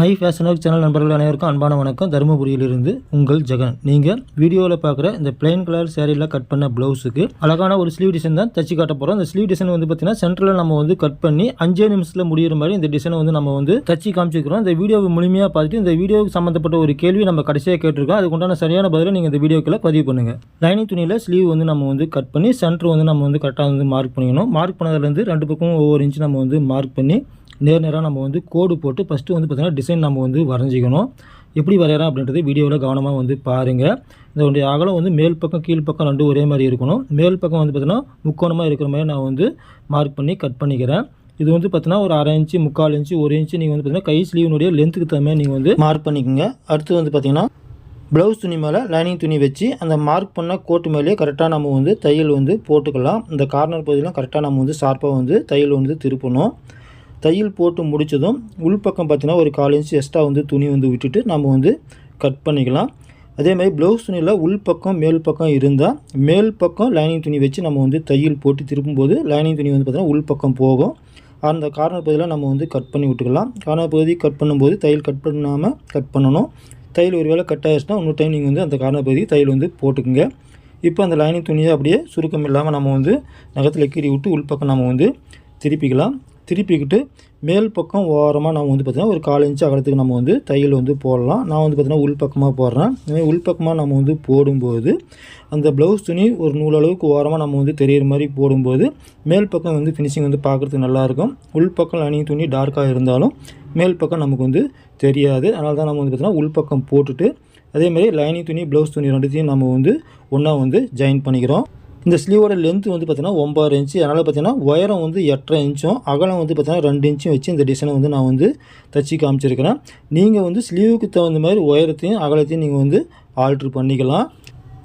My fashion work channel நண்பர்கள் அனைவருக்கும் அன்பான வணக்கம். தருமபுரியிலிருந்து உங்கள் ஜெகன். நீங்கள் வீடியோவில் பார்க்குற இந்த பிளைன் கலர் சேரீயில் கட் பண்ண ப்ளவுஸுக்கு அழகான ஒரு ஸ்லீவ் டிசைன் தான் தச்சு காட்ட போகிறோம் அந்த ஸ்லீவ் டிசைன் வந்து பார்த்தீங்கன்னா சென்டரில் நம்ம வந்து கட் பண்ணி அஞ்சே நிமிஷத்தில் முடிகிற மாதிரி இந்த டிசைனை வந்து நம்ம வந்து தச்சு காமிச்சிக்கிறோம் இந்த வீடியோவை முழுமையாக பார்த்துட்டு இந்த வீடியோவுக்கு சம்மந்தப்பட்ட ஒரு கேள்வி நம்ம கடைசியாக கேட்டிருக்கோம். அதுக்கு உண்டான சரியான பதிலை நீங்கள் இந்த வீடியோக்குள்ள பதிவு பண்ணுங்கள் லைனிங் துணியில் ஸ்லீவ் வந்து நம்ம வந்து கட் பண்ணி சென்டர் வந்து நம்ம வந்து கரெக்டாக வந்து மார்க் பண்ணிக்கணும். மார்க் பண்ணதுலேருந்து ரெண்டு பக்கமும் ஒவ்வொரு இன்ச்சு நம்ம வந்து மார்க் பண்ணி நேர் நேராக நம்ம வந்து கோடு போட்டு ஃபஸ்ட்டு வந்து பார்த்திங்கன்னா டிசைன் நம்ம வந்து வரைஞ்சிக்கணும். எப்படி வரைகிறோம் அப்படின்றது வீடியோவில் கவனமாக வந்து பாருங்கள் இதனுடைய அகலம் வந்து மேல் பக்கம் கீழ் பக்கம் ரெண்டும் ஒரே மாதிரி இருக்கணும். மேல் பக்கம் வந்து பார்த்திங்கன்னா முக்கோணமாக இருக்கிற மாதிரி நான் வந்து மார்க் பண்ணி கட் பண்ணிக்கிறேன். இது வந்து பார்த்தீங்கன்னா ஒரு அரை இன்ச்சு முக்கால் இன்ச்சு ஒரு இன்ச்சு நீங்கள் வந்து பார்த்தீங்கன்னா கை ஸ்லீவனுடைய லென்த்துக்கு தகுந்த மாதிரி நீங்கள் வந்து மார்க் பண்ணிக்கோங்க. அடுத்து வந்து பார்த்தீங்கன்னா ப்ளவுஸ் துணி மேலே லைனிங் துணி வச்சு அந்த மார்க் பண்ண கோட்டு மேலேயே கரெக்டாக நம்ம வந்து தையல் வந்து போட்டுக்கலாம். இந்த கார்னர் பகுதியெலாம் கரெக்டாக நம்ம வந்து ஷார்ப்பாக வந்து தையல் வந்து திருப்பணும். தையல் போட்டு முடித்ததும் உள்பக்கம் பார்த்தீங்கன்னா ஒரு கால் இன்ச்சு எக்ஸ்ட்ரா வந்து துணி வந்து விட்டுட்டு நம்ம வந்து கட் பண்ணிக்கலாம். அதே மாதிரி ப்ளவுஸ் துணியில் உள்பக்கம் மேல் பக்கம் இருந்தால் மேல் பக்கம் லைனிங் துணி வச்சு நம்ம வந்து தையல் போட்டு திருப்பும்போது லைனிங் துணி வந்து பார்த்திங்கன்னா உள்பக்கம் போகும். அந்த காரண பகுதியில் நம்ம வந்து கட் பண்ணி விட்டுக்கலாம். காரண பகுதி கட் பண்ணும்போது தையல் கட் பண்ணாமல் கட் பண்ணணும். தையல் ஒரு வேளை கட் ஆகிடுச்சுன்னா இன்னொரு டைம் நீங்கள் வந்து அந்த காரண பகுதி தையல் வந்து போட்டுக்குங்க. இப்போ அந்த லைனிங் துணியை அப்படியே சுருக்கம் இல்லாமல் நம்ம வந்து நகத்தில் கீறி விட்டு உள்பக்கம் நம்ம வந்து திருப்பிக்கலாம். திருப்பிக்கிட்டு மேல் பக்கம் ஓரமாக நம்ம வந்து பார்த்திங்கன்னா ஒரு கால் இன்ச்சு அகலத்துக்கு நம்ம வந்து தையல் வந்து போடலாம். நான் வந்து பார்த்திங்கன்னா உள்பக்கமாக போடுறேன். இதுமாதிரி உள்பக்கமாக நம்ம வந்து போடும்போது அந்த ப்ளவுஸ் துணி ஒரு நூல் அளவுக்கு ஓரமாக நம்ம வந்து தெரியிற மாதிரி போடும்போது மேல் பக்கம் வந்து ஃபினிஷிங் வந்து பார்க்குறதுக்கு நல்லாயிருக்கும் உள்பக்கம் லைனிங் துணி டார்க்காக இருந்தாலும் மேல் பக்கம் நமக்கு வந்து தெரியாது. அதனால தான் நம்ம வந்து பார்த்திங்கன்னா உள்பக்கம் போட்டுட்டு அதேமாதிரி லைனிங் துணி ப்ளவுஸ் துணி ரெண்டுத்தையும் நம்ம வந்து ஒன்றா வந்து ஜாயின் பண்ணிக்கிறோம். இந்த ஸ்லீவோட லென்த் வந்து பார்த்திங்கன்னா ஒம்பது இன்ச்சு அதனால் பார்த்தீங்கன்னா உயரம் வந்து எட்டரை இன்ச்சும் அகலம் வந்து பார்த்தீங்கன்னா ரெண்டு இன்ச்சும் வச்சு இந்த டிசைனை வந்து நான் வந்து தச்சு காமிச்சிருக்கிறேன். நீங்கள் வந்து ஸ்லீவுக்கு தகுந்த மாதிரி உயரத்தையும் அகலத்தையும் நீங்கள் வந்து ஆல்ட்ரு பண்ணிக்கலாம்.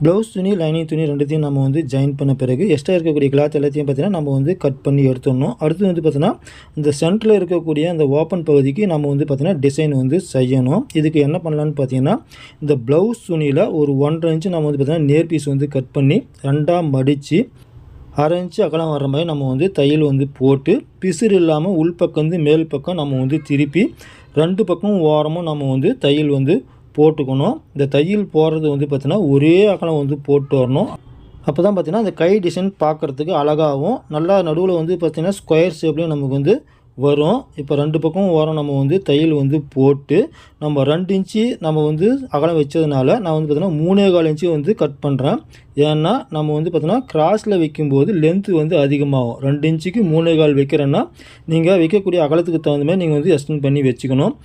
ப்ளவுஸ் துணி லைனிங் துணி ரெண்டுத்தையும் நம்ம வந்து ஜாயின் பண்ண பிறகு எக்ஸ்ட்ரா இருக்கக்கூடிய கிளாத் எல்லாத்தையும் பார்த்தீங்கன்னா நம்ம வந்து கட் பண்ணி எடுத்துடணும். அடுத்து வந்து பார்த்தீங்கன்னா இந்த சென்டரில் இருக்கக்கூடிய அந்த ஓப்பன் பகுதிக்கு நம்ம வந்து பார்த்தீங்கன்னா டிசைன் வந்து செய்யணும். இதுக்கு என்ன பண்ணலான்னு பார்த்தீங்கன்னா இந்த ப்ளவுஸ் துணியில் ஒரு ஒன்றரை இன்ச்சு நம்ம வந்து பார்த்தீங்கன்னா நேர் பீஸ் வந்து கட் பண்ணி ரெண்டாக மடித்து அரை இன்ச்சு அகலம் வர்ற மாதிரி நம்ம வந்து தையல் வந்து போட்டு பிசுறு இல்லாமல் உள்பக்கம் வந்து மேல் பக்கம் நம்ம வந்து திருப்பி ரெண்டு பக்கமும் ஓரமும் நம்ம வந்து தையல் வந்து போட்டுக்கணும். இந்த தையல் போடுறது வந்து பார்த்திங்கன்னா ஒரே அகலம் வந்து போட்டு வரணும். அப்போ தான் பார்த்திங்கன்னா அந்த கை டிசைன் பார்க்குறதுக்கு அழகாகவும் நல்லா நடுவில் வந்து பார்த்திங்கன்னா ஸ்கொயர் ஷேப்லேயும் நமக்கு வந்து வரும். இப்போ ரெண்டு பக்கம் ஓரம் நம்ம வந்து தையல் வந்து போட்டு நம்ம ரெண்டு இன்ச்சு நம்ம வந்து அகலம் வச்சதுனால நான் வந்து பார்த்தீங்கன்னா மூணே கால் இன்ச்சு வந்து கட் பண்ணுறேன் ஏன்னா நம்ம வந்து பார்த்திங்கன்னா கிராஸில் வைக்கும்போது லென்த்து வந்து அதிகமாகும். ரெண்டு இன்ச்சுக்கு மூணே கால் வைக்கிறேன்னா நீங்கள் வைக்கக்கூடிய அகலத்துக்கு தகுந்த மாதிரி நீங்கள் வந்து எக்ஸ்டெண்ட் பண்ணி வச்சுக்கணும்.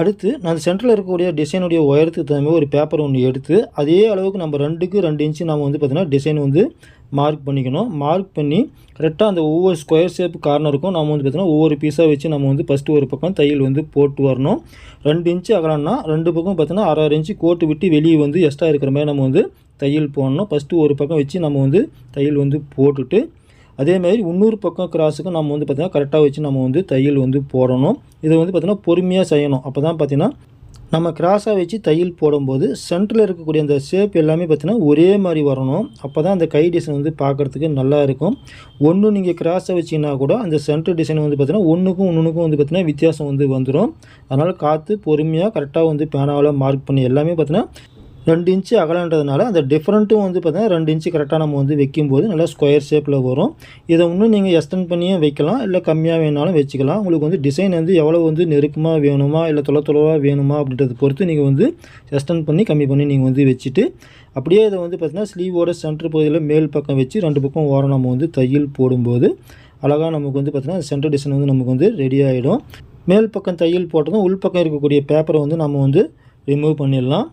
அடுத்து நான் சென்டரில் இருக்கக்கூடிய டிசைனுடைய உயரத்துக்கு தகுந்த மாதிரி ஒரு பேப்பர் ஒன்று எடுத்து அதே அளவுக்கு நம்ம ரெண்டுக்கு ரெண்டு இன்ச்சு நம்ம வந்து பார்த்திங்கன்னா டிசைன் வந்து மார்க் பண்ணிக்கணும். மார்க் பண்ணி கரெக்டாக அந்த ஒவ்வொரு ஸ்கொயர் ஷேப் கார்னருக்கும் நம்ம வந்து பார்த்திங்கன்னா ஒவ்வொரு பீஸாக வச்சு நம்ம வந்து ஃபஸ்ட்டு ஒரு பக்கம் தையல் வந்து போட்டு வரணும். ரெண்டு இன்ச்சு அகலம்னா ரெண்டு பக்கம் பார்த்திங்கன்னா அரை அரை இன்ச்சு கோட்டு விட்டு வெளியே வந்து எக்ஸ்ட்ரா இருக்கிற மாதிரி நம்ம வந்து தையல் போடணும். ஃபஸ்ட்டு ஒரு பக்கம் வச்சு நம்ம வந்து தையல் வந்து போட்டுட்டு அதேமாதிரி இன்னொரு பக்கம் கிராஸுக்கு நம்ம வந்து பார்த்திங்கன்னா கரெக்டாக வச்சு நம்ம வந்து தையல் வந்து போடணும். இதை வந்து பார்த்திங்கன்னா பொறுமையாக செய்யணும். அப்போ தான் பார்த்திங்கன்னா நம்ம கிராஸாக வச்சு தையல் போடும்போது சென்டரில் இருக்கக்கூடிய அந்த ஷேப் எல்லாமே பார்த்திங்கன்னா ஒரே மாதிரி வரணும். அப்போ தான் அந்த கை டிசைன் வந்து பார்க்குறதுக்கு நல்லா இருக்கும். ஒன்று நீங்கள் கிராஸை வச்சிங்கன்னா கூட அந்த சென்டர் டிசைன் வந்து பார்த்திங்கன்னா ஒன்றுக்கும் ஒன்றுக்கும் வந்து பார்த்திங்கன்னா வித்தியாசம் வந்து வந்துடும் அதனால் காற்று பொறுமையாக கரெக்டாக வந்து பேனாவில் மார்க் பண்ணி எல்லாமே பார்த்திங்கன்னா ரெண்டு இன்ச்சு அகலன்றதுனால அந்த டிஃப்ரெண்ட்டும் வந்து பார்த்திங்கன்னா ரெண்டு இன்ச்சு கரெக்டாக நம்ம வந்து வைக்கும்போது நல்லா ஸ்கொயர் ஷேப்பில் வரும். இதை இன்னும் நீங்கள் எக்ஸ்டெண்ட் பண்ணியும் வைக்கலாம். இல்லை கம்மியாக வேணாலும் வச்சுக்கலாம். உங்களுக்கு வந்து டிசைன் வந்து எவ்வளோ வந்து நெருக்கமாக வேணுமா இல்லை தொலை தொலைவாக வேணுமா அப்படின்றத பொறுத்து நீங்கள் வந்து எக்ஸ்டெண்ட் பண்ணி கம்மி பண்ணி நீங்கள் வந்து வச்சுட்டு அப்படியே இதை வந்து பார்த்திங்கன்னா ஸ்லீவோட சென்டர் பகுதியில் மேல் பக்கம் வச்சு ரெண்டு பக்கம் ஓரம் நம்ம வந்து தையல் போடும்போது அழகாக நமக்கு வந்து பார்த்திங்கன்னா சென்டர் டிசைன் வந்து நமக்கு வந்து ரெடி ஆகிடும் மேல் பக்கம் தையல் போட்டதும் உள் பக்கம் இருக்கக்கூடிய பேப்பரை வந்து நம்ம வந்து ரிமூவ் பண்ணிடலாம்.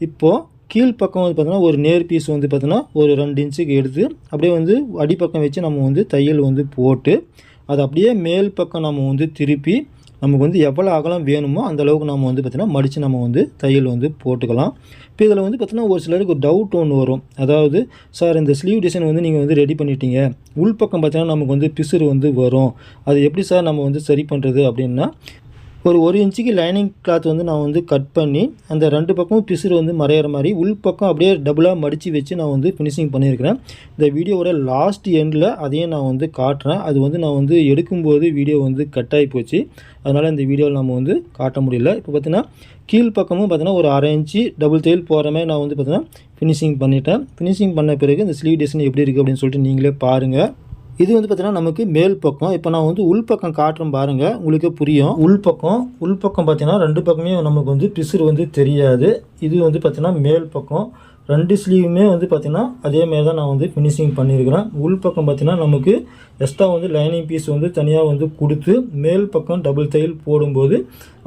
இப்போது கீழ்ப்பக்கம் வந்து பார்த்தோன்னா ஒரு நேர் பீஸ் வந்து பார்த்தோன்னா ஒரு ரெண்டு இன்ச்சுக்கு எடுத்து அப்படியே வந்து அடிப்பக்கம் வச்சு நம்ம வந்து தையல் வந்து போட்டு அதை அப்படியே மேல் பக்கம் நம்ம வந்து திருப்பி நமக்கு வந்து எவ்வளோ அகலம் வேணுமோ அந்த அளவுக்கு நம்ம வந்து பார்த்திங்கன்னா மடித்து நம்ம வந்து தையல் வந்து போட்டுக்கலாம். இப்போ இதில் வந்து பார்த்திங்கன்னா ஒரு சிலருக்கு ஒரு டவுட் ஒன்று வரும். அதாவது சார் இந்த ஸ்லீவ் டிசைன் வந்து நீங்கள் வந்து ரெடி பண்ணிட்டீங்க. உள்பக்கம் பார்த்திங்கன்னா நமக்கு வந்து பிசுறு வந்து வரும். அது எப்படி சார் நம்ம வந்து சரி பண்ணுறது அப்படின்னா ஒரு ஒரு இன்ச்சுக்கு லைனிங் கிளாத் வந்து நான் வந்து கட் பண்ணி அந்த ரெண்டு பக்கமும் பிசுறு வந்து மறையிற மாதிரி உள் பக்கம் அப்படியே டபுளாக மடித்து வச்சு நான் வந்து ஃபினிஷிங் பண்ணியிருக்கிறேன். இந்த வீடியோவோட லாஸ்ட் எண்டில் அதையும் நான் வந்து காட்டுறேன். அது வந்து நான் வந்து எடுக்கும்போது வீடியோ வந்து கட் ஆகி போச்சு. அதனால் இந்த வீடியோவில் நம்ம வந்து காட்ட முடியல. இப்போ பார்த்தீங்கன்னா கீழ் பக்கமும் பார்த்தீங்கன்னா ஒரு அரை இன்ச்சு டபுள் தையல் போகிற மாதிரி நான் வந்து பார்த்தீங்கன்னா ஃபினிஷிங் பண்ணிட்டேன். ஃபினிஷிங் பண்ண பிறகு இந்த ஸ்லீவ் டிசைன் எப்படி இருக்குது அப்படின்னு சொல்லிட்டு நீங்களே பாருங்கள் இது வந்து பார்த்தீங்கன்னா நமக்கு மேல் பக்கம். இப்போ நான் வந்து உள் பக்கம் காட்டுறேன் பாருங்கள் உங்களுக்கு புரியும். உள் பக்கம். உள் பக்கம் பார்த்தீங்கன்னா ரெண்டு பக்கமே நமக்கு வந்து பிசுறு வந்து தெரியாது. இது வந்து பார்த்தீங்கன்னா மேல் பக்கம். ரெண்டு ஸ்லீவுமே வந்து பார்த்திங்கன்னா அதே மாதிரி தான் நான் வந்து ஃபினிஷிங் பண்ணியிருக்கிறேன் உள் பக்கம் பார்த்திங்கன்னா நமக்கு எக்ஸ்ட்ரா வந்து லைனிங் பீஸ் வந்து தனியாக வந்து கொடுத்து மேல் பக்கம் டபுள் தையல் போடும்போது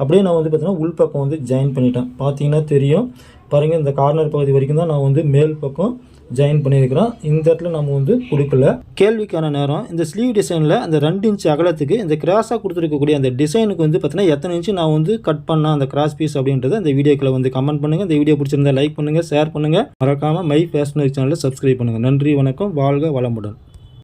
அப்படியே நான் வந்து பார்த்திங்கன்னா உள் பக்கம் வந்து ஜாயின் பண்ணிட்டேன். பார்த்தீங்கன்னா தெரியும். பாருங்கள் இந்த கார்னர் பகுதி வரைக்கும் தான் நான் வந்து மேல் பக்கம் ஜாயின் பண்ணியிருக்கிறோம். இந்த இடத்துல நம்ம வந்து கொடுக்கல. கேள்விக்கான நேரம். இந்த ஸ்லீவ் டிசைனில் அந்த ரெண்டு இன்ச் அகலத்துக்கு இந்த கிராஸாக கொடுத்துருக்கக்கூடிய அந்த டிசைனுக்கு வந்து பார்த்தீங்கன்னா எத்தனை இன்ச்சு நான் வந்து கட் பண்ணேன் அந்த கிராஸ் பீஸ் அப்படின்றத இந்த வீடியோக்கில் வந்து கமெண்ட் பண்ணுங்கள் இந்த வீடியோ பிடிச்சிருந்தா லைக் பண்ணுங்கள் ஷேர் பண்ணுங்கள் மறக்காமல் மை ஃபேஷன் சேனலில் சப்ஸ்கிரைப் பண்ணுங்கள் நன்றி வணக்கம். வாழ்க வளமுடன்.